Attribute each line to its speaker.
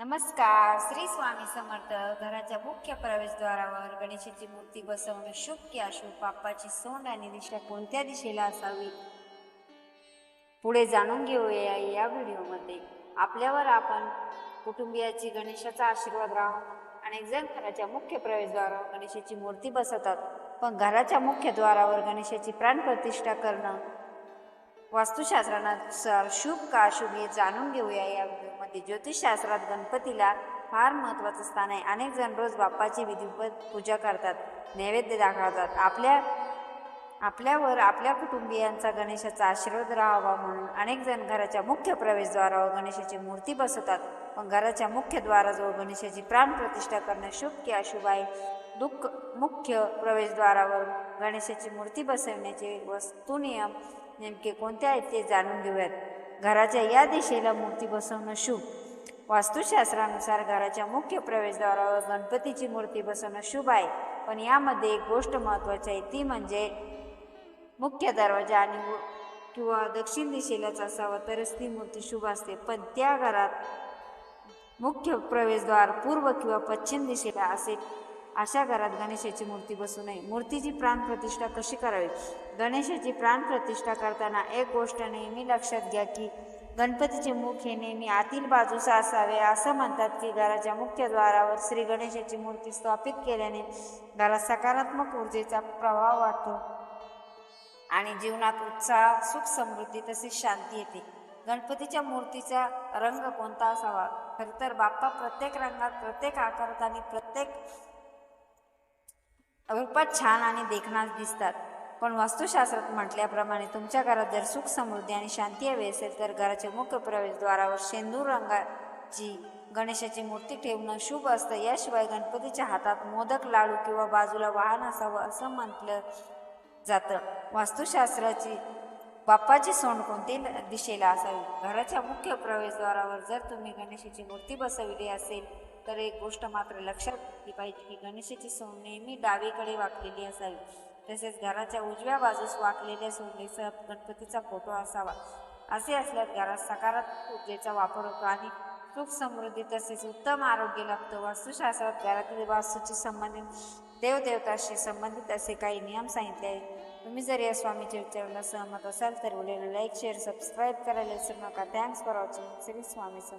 Speaker 1: नमस्कार श्री स्वामी समर्थ. घराच्या मुख्य प्रवेशद्वारावर गणेशाची मूर्ती बसवणं शुभ की अशुभ बाप्पाची सोंड आणि दिशा कोणत्या दिशेला असावी? पुढे जाणून घेऊया या व्हिडिओमध्ये. आपल्यावर आपण कुटुंबियाची गणेशाचा आशीर्वाद राहून अनेक जण घराच्या मुख्य प्रवेशद्वारावर गणेशाची मूर्ती बसवतात. पण घराच्या मुख्य द्वारावर गणेशाची प्राणप्रतिष्ठा करणं वास्तुशास्त्रानुसार शुभ का अशुभ हे जाणून घेऊया या व्हिडिओमध्ये. ज्योतिषशास्त्रात गणपतीला फार महत्त्वाचं स्थान आहे. अनेक जण रोज बाप्पाची विधिवत पूजा करतात नैवेद्य दाखवतात. आपल्या आपल्यावर आपल्या कुटुंबियांचा गणेशाचा आशीर्वाद राहावा म्हणून अनेक जण घराच्या मुख्य प्रवेशद्वारावर गणेशाची मूर्ती बसवतात. पण घराच्या मुख्य द्वाराजवळ गणेशाची प्राणप्रतिष्ठा करणं शुभ की अशुभ आहे? दुःख मुख्य प्रवेशद्वारावर गणेशाची मूर्ती बसवण्याचे वस्तू नियम नेमके कोणते आहेत ते जाणून घेऊयात. घराच्या या दिशेला मूर्ती बसवणं शुभ. वास्तुशास्त्रानुसार घराच्या मुख्य प्रवेशद्वारावर गणपतीची मूर्ती बसवणं शुभ आहे. पण यामध्ये एक गोष्ट महत्त्वाची आहे ती म्हणजे मुख्य दरवाजा आणि किंवा दक्षिण दिशेलाच असावा तरच ती मूर्ती शुभ असते. पण त्या घरात मुख्य प्रवेशद्वार पूर्व किंवा पश्चिम दिशेला असेल अशा घरात गणेशाची मूर्ती बसू नये. मूर्तीची प्राणप्रतिष्ठा कशी करावी? गणेशाची प्राणप्रतिष्ठा करताना एक गोष्ट नेहमी लक्षात घ्या की गणपतीचे मुख हे नेहमी आतील बाजूस असावे असं म्हणतात की घराच्या मुख्य द्वारावर श्री गणेशाची मूर्ती स्थापित केल्याने घरात सकारात्मक ऊर्जेचा प्रभाव वाटतो आणि जीवनात उत्साह सुख समृद्धी तसेच शांती येते. गणपतीच्या मूर्तीचा रंग कोणता असावा? खरं तर बाप्पा प्रत्येक रंगात प्रत्येक आकारात आणि प्रत्येक रूपात छान आणि देखणाच दिसतात. पण वास्तुशास्त्रात म्हटल्याप्रमाणे तुमच्या घरात जर सुख समृद्धी आणि शांती हवी असेल तर घराच्या मुख्य प्रवेशद्वारावर शेंदूर रंगाची गणेशाची मूर्ती ठेवणं शुभ असतं. याशिवाय गणपतीच्या हातात मोदक लाडू किंवा बाजूला वाहन असावं असं म्हटलं जातं. वास्तुशास्त्राची बाप्पाची सोंड कोणती दिशेला असावी? घराच्या मुख्य प्रवेशद्वारावर जर तुम्ही गणेशाची मूर्ती बसवली असेल तर एक गोष्ट मात्र लक्षात घेतली पाहिजे की गणेशाची सोंड नेहमी डावीकडे वाकलेली असावी. तसेच घराच्या उजव्या बाजूस वाकलेल्या सोंडीसह गणपतीचा फोटो असावा. असे असल्यास घरात सकारात्मक ऊर्जेचा वापर होतो आणि सुख समृद्धी तसेच उत्तम आरोग्य लागतो वास्तुशास्त्रात घरातील वास्तूची संबंधित देवदेवताशी संबंधित असे काही नियम सांगितले आहेत. तुम्ही जर या स्वामीच्या विचाराला सहमत असाल तर व्हिडिओला लाईक शेअर सबस्क्राईब करायला विसरू नका thanks for watching Shri Swami Samarth